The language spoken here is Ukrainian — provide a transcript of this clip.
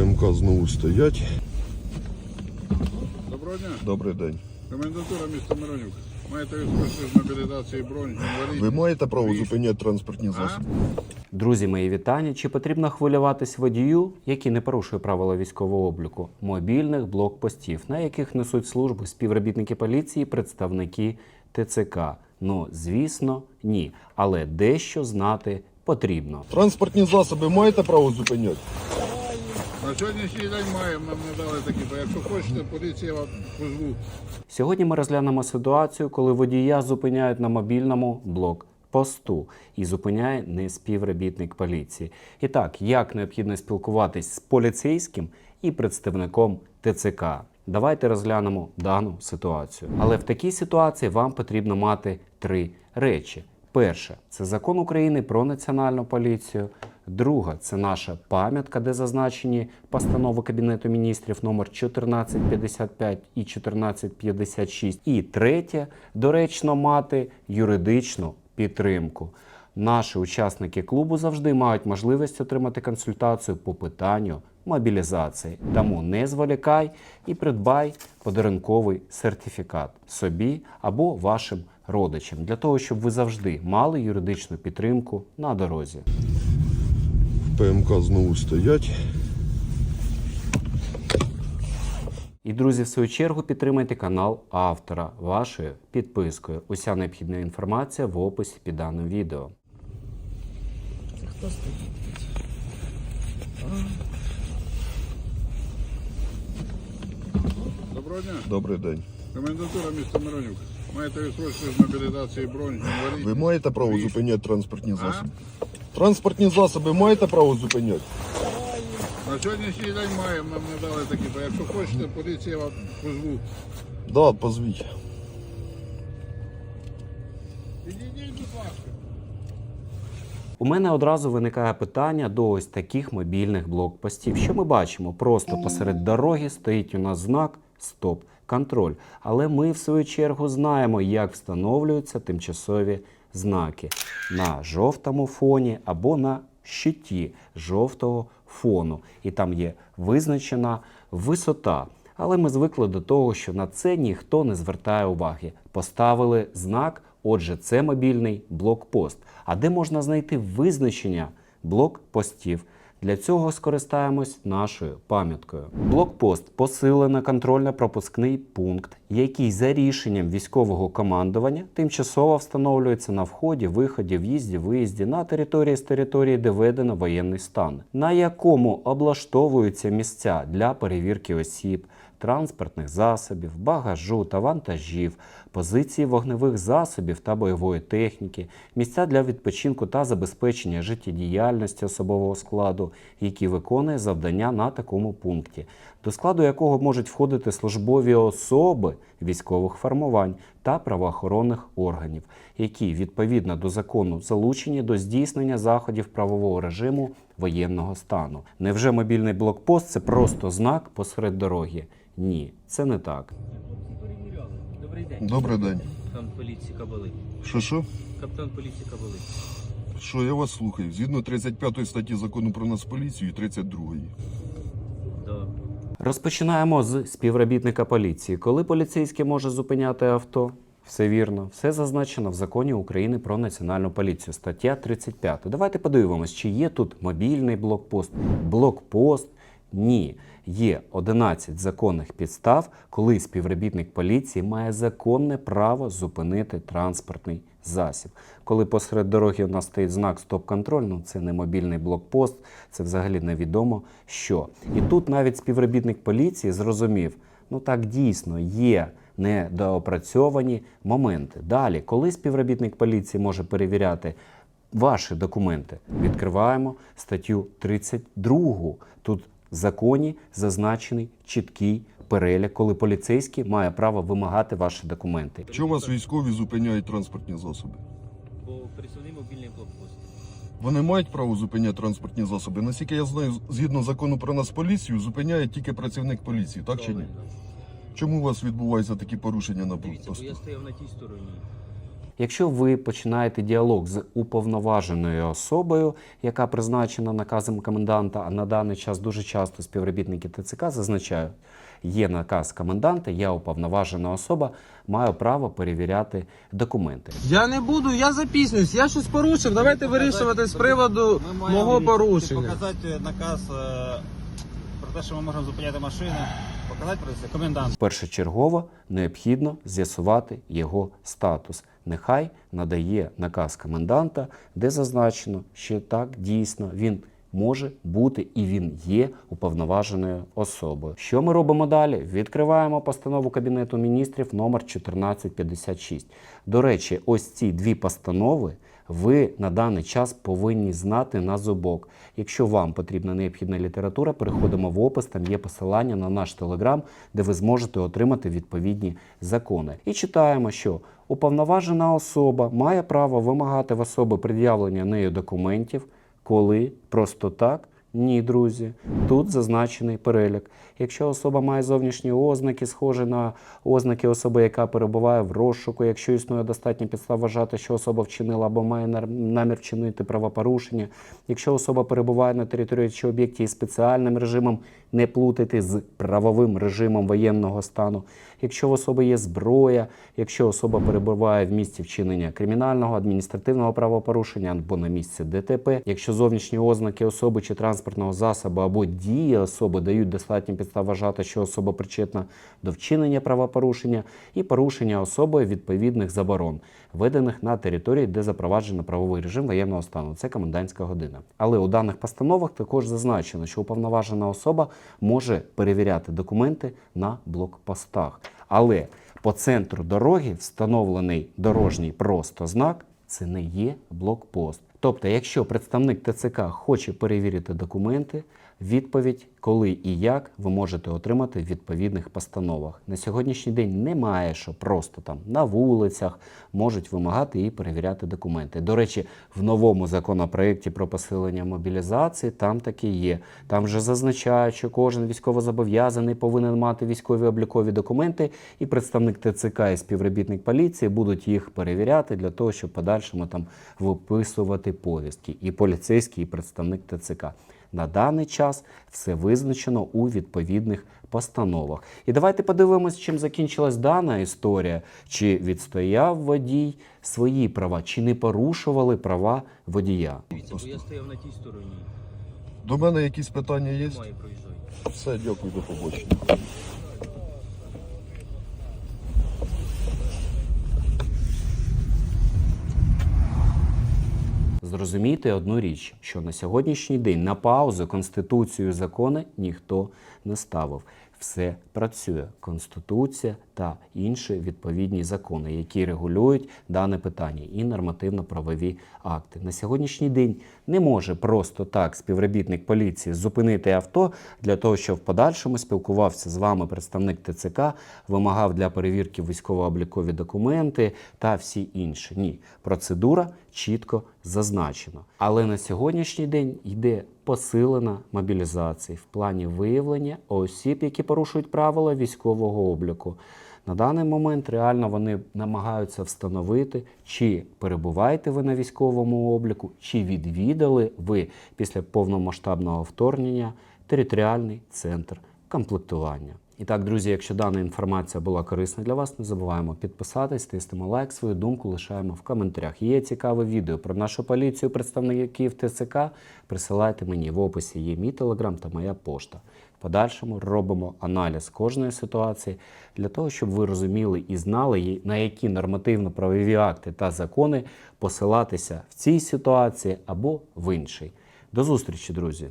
ПМК знову стоять. Доброго дня. Добрий день. Комендатура міста Миронюк. Маєте відстрочку з мобілізації бронь? Ви маєте право зупиняти транспортні засоби? Друзі, мої вітання. Чи потрібно хвилюватись водію, який не порушує правила військового обліку, мобільних блокпостів, на яких несуть службу співробітники поліції, представники ТЦК? Ну, звісно, ні. Але дещо знати потрібно. Транспортні засоби маєте право зупиняти? На сьогоднішній день маємо, нам не дали такі, бо якщо хочете, поліція вам позву. Сьогодні ми розглянемо ситуацію, коли водія зупиняють на мобільному блокпосту і зупиняє не співробітник поліції. І так, як необхідно спілкуватись з поліцейським і представником ТЦК? Давайте розглянемо дану ситуацію. Але в такій ситуації вам потрібно мати три речі. Перше це закон України про національну поліцію. Друга це наша пам'ятка, де зазначені постанови Кабінету міністрів номер 1455 і 1456. І третє доречно мати юридичну підтримку. Наші учасники клубу завжди мають можливість отримати консультацію по питанню мобілізації. Тому не зволікай і придбай подарунковий сертифікат собі або вашим родичам для того, щоб ви завжди мали юридичну підтримку на дорозі. ПМК знову стоять. І друзі, в свою чергу підтримайте канал автора вашою підпискою. Уся необхідна інформація в описі під даним відео. Доброго дня. Добрий день. Комендатура міста Миронюк. Маєте відстрочку з мобілізації бронь? Ви маєте право зупиняти транспортні засоби? Транспортні засоби маєте право зупиняти? На сьогоднішній день маємо, нам не дали такі, бо якщо хочете, поліція вам позву. Да, позвіть. Підійдіть, будь ласка. У мене одразу виникає питання до ось таких мобільних блокпостів. Що ми бачимо? Просто посеред дороги стоїть у нас знак Стоп. Контроль. Але ми, в свою чергу, знаємо, як встановлюються тимчасові знаки на жовтому фоні або на щиті жовтого фону. І там є визначена висота. Але ми звикли до того, що на це ніхто не звертає уваги. Поставили знак, отже, це мобільний блокпост. А де можна знайти визначення блокпостів? Для цього скористаємось нашою пам'яткою. Блокпост посилено контрольно-пропускний пункт, який за рішенням військового командування тимчасово встановлюється на вході, виході, в'їзді, виїзді на території з території, де введено воєнний стан, на якому облаштовуються місця для перевірки осіб, транспортних засобів, багажу та вантажів, позиції вогневих засобів та бойової техніки, місця для відпочинку та забезпечення життєдіяльності особового складу, які виконує завдання на такому пункті, до складу якого можуть входити службові особи військових формувань та правоохоронних органів, які відповідно до закону залучені до здійснення заходів правового режиму воєнного стану. Невже мобільний блокпост це просто знак посеред дороги? Ні, це не так. Добрий день. Добрий день. Капітан поліції Кабали. Що що? Капітан поліції Кабали. Що я вас слухаю? Згідно 35 статті закону про нас поліцію і 32. Да. Розпочинаємо з співробітника поліції. Коли поліцейський може зупиняти авто? Все вірно, все зазначено в законі України про національну поліцію, стаття 35. Давайте подивимось, чи є тут мобільний блокпост, блокпост. Ні, є 11 законних підстав, коли співробітник поліції має законне право зупинити транспортний засіб. Коли посеред дороги у нас стоїть знак стоп-контроль, ну це не мобільний блокпост, це взагалі невідомо що. І тут навіть співробітник поліції зрозумів, ну так дійсно є недоопрацьовані моменти. Далі, коли співробітник поліції може перевіряти ваші документи, відкриваємо статтю 32. Тут в законі зазначений чіткий перелік, коли поліцейський має право вимагати ваші документи. Чого вас військові зупиняють транспортні засоби? Бо присутній мобільний блокпост. Вони мають право зупиняти транспортні засоби. Наскільки я знаю, згідно закону про нас поліцію, зупиняє тільки працівник поліції, так чи ні? Чому у вас відбуваються такі порушення на Дивіться, бо я стояв на тій стороні. Якщо ви починаєте діалог з уповноваженою особою, яка призначена наказом коменданта, а на даний час дуже часто співробітники ТЦК зазначають, є наказ коменданта, я уповноважена особа, маю право перевіряти документи. Я не буду, я запізнююсь, я щось порушив. Давайте вирішувати з приводу мого порушення. Показати наказ е, про те, що ми можемо зупиняти машини. Показати про це комендант. Першочергово необхідно з'ясувати його статус. Нехай надає наказ коменданта, де зазначено, що так дійсно він може бути і він є уповноваженою особою. Що ми робимо далі? Відкриваємо постанову Кабінету міністрів номер 1456. До речі, ось ці дві постанови ви на даний час повинні знати на зубок. Якщо вам потрібна необхідна література, переходимо в опис, там є посилання на наш телеграм, де ви зможете отримати відповідні закони. І читаємо, що уповноважена особа має право вимагати в особи пред'явлення нею документів, коли просто так. Ні, друзі, тут зазначений перелік. Якщо особа має зовнішні ознаки, схожі на ознаки особи, яка перебуває в розшуку, якщо існує достатня підстав вважати, що особа вчинила або має намір вчинити правопорушення, якщо особа перебуває на території чи об'єкті із спеціальним режимом, не плутати з правовим режимом воєнного стану, якщо в особи є зброя, якщо особа перебуває в місці вчинення кримінального, адміністративного правопорушення або на місці ДТП, якщо зовнішні ознаки особи чи транспортного засобу або дії особи дають достатні підстав вважати, що особа причетна до вчинення правопорушення і порушення особою відповідних заборон, введених на території, де запроваджено правовий режим воєнного стану. Це комендантська година. Але у даних постановах також зазначено, що уповноважена особа може перевіряти документи на блокпостах. Але по центру дороги встановлений дорожній просто знак це не є блокпост. Тобто, якщо представник ТЦК хоче перевірити документи, відповідь, коли і як ви можете отримати в відповідних постановах. На сьогоднішній день немає, що просто там на вулицях можуть вимагати і перевіряти документи. До речі, в новому законопроєкті про посилення мобілізації там таке є. Там вже зазначають, що кожен військовозобов'язаний повинен мати військові облікові документи, і представник ТЦК і співробітник поліції будуть їх перевіряти для того, щоб подальшому там виписувати повістки. І поліцейський, і представник ТЦК. На даний час все визначено у відповідних постановах. І давайте подивимось, чим закінчилась дана історія. Чи відстояв водій свої права, чи не порушували права водія. Дивіться, бо я стояв на тій стороні. До мене якісь питання є? Немає проїжджай. Все, дякую, до побачення. Зрозумійте одну річ, що на сьогоднішній день на паузу Конституцію закони ніхто не ставив. Все працює. Конституція та інші відповідні закони, які регулюють дане питання, і нормативно-правові акти. На сьогоднішній день не може просто так співробітник поліції зупинити авто для того, щоб в подальшому спілкувався з вами представник ТЦК, вимагав для перевірки військово-облікові документи та всі інші. Ні, процедура чітко зазначена. Але на сьогоднішній день йде посилена мобілізація в плані виявлення осіб, які порушують правила військового обліку. На даний момент реально вони намагаються встановити, чи перебуваєте ви на військовому обліку, чи відвідали ви після повномасштабного вторгнення територіальний центр комплектування. І так, друзі, якщо дана інформація була корисна для вас, не забуваємо підписатись, тиснемо лайк, свою думку лишаємо в коментарях. Є цікаве відео про нашу поліцію, представників ТЦК. Присилайте мені в описі є мій телеграм та моя пошта. В подальшому робимо аналіз кожної ситуації для того, щоб ви розуміли і знали, на які нормативно-правові акти та закони посилатися в цій ситуації або в іншій. До зустрічі, друзі!